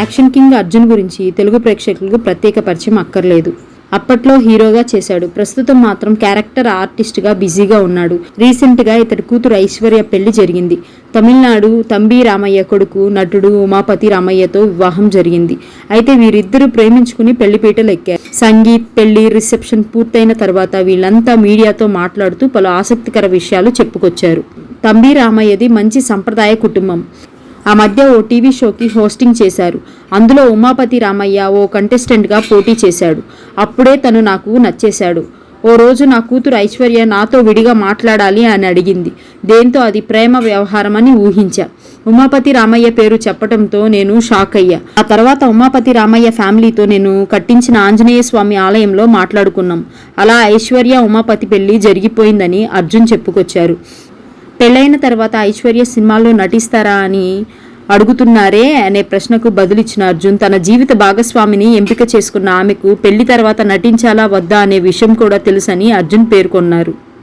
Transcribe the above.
Action king Arjun గురించి తెలుగు ప్రేక్షకులకు ప్రత్యేక పరిచయం అక్కర్లేదు. అప్పట్లో హీరోగా చేశాడు. ప్రస్తుతం మాత్రం క్యారెక్టర్ ఆర్టిస్ట్గా బిజీగా ఉన్నాడు. రీసెంట్గా ఇతడి కూతురు ఐశ్వర్య పెళ్ళి జరిగింది. తమిళనాడు తంబి రామయ్య కొడుకు నటుడు ఉమాపతి రామయ్యతో వివాహం జరిగింది. అయితే వీరిద్దరూ ప్రేమించుకుని పెళ్ళిపీటలు ఎక్కారు. సంగీత్ పెళ్ళి రిసెప్షన్ పూర్తయిన తర్వాత వీళ్ళంతా మీడియాతో మాట్లాడుతూ పలు ఆసక్తికర విషయాలు చెప్పుకొచ్చారు. తంబి రామయ్యది మంచి సంప్రదాయ కుటుంబం. ఆ మధ్య ఓ టీవీ షోకి హోస్టింగ్ చేశారు. అందులో ఉమాపతి రామయ్య ఓ కంటెస్టెంట్గా పోటీ చేశాడు. అప్పుడే తను నాకు నచ్చేశాడు. ఓ రోజు నా కూతురు ఐశ్వర్య నాతో విడిగా మాట్లాడాలి అని అడిగింది. దేంతో అది ప్రేమ వ్యవహారం అని ఊహించా. ఉమాపతి రామయ్య పేరు చెప్పడంతో నేను షాక్ అయ్యా. ఆ తర్వాత ఉమాపతి రామయ్య ఫ్యామిలీతో నేను కట్టించిన ఆంజనేయ స్వామి ఆలయంలో మాట్లాడుకున్నాం. అలా ఐశ్వర్య ఉమాపతి పెళ్ళి జరిగిపోయిందని అర్జున్ చెప్పుకొచ్చారు. పెళ్ళైన తర్వాత ఐశ్వర్య సినిమాల్లో నటిస్తారా అని అడుగుతున్నారే అనే ప్రశ్నకు బదులిచ్చిన అర్జున్ తన జీవిత భాగస్వామిని ఎంపిక చేసుకున్న ఆమెకు పెళ్ళి తర్వాత నటించాలా వద్దా అనే విషయం కూడా తెలుసని అర్జున్ పేర్కొన్నారు.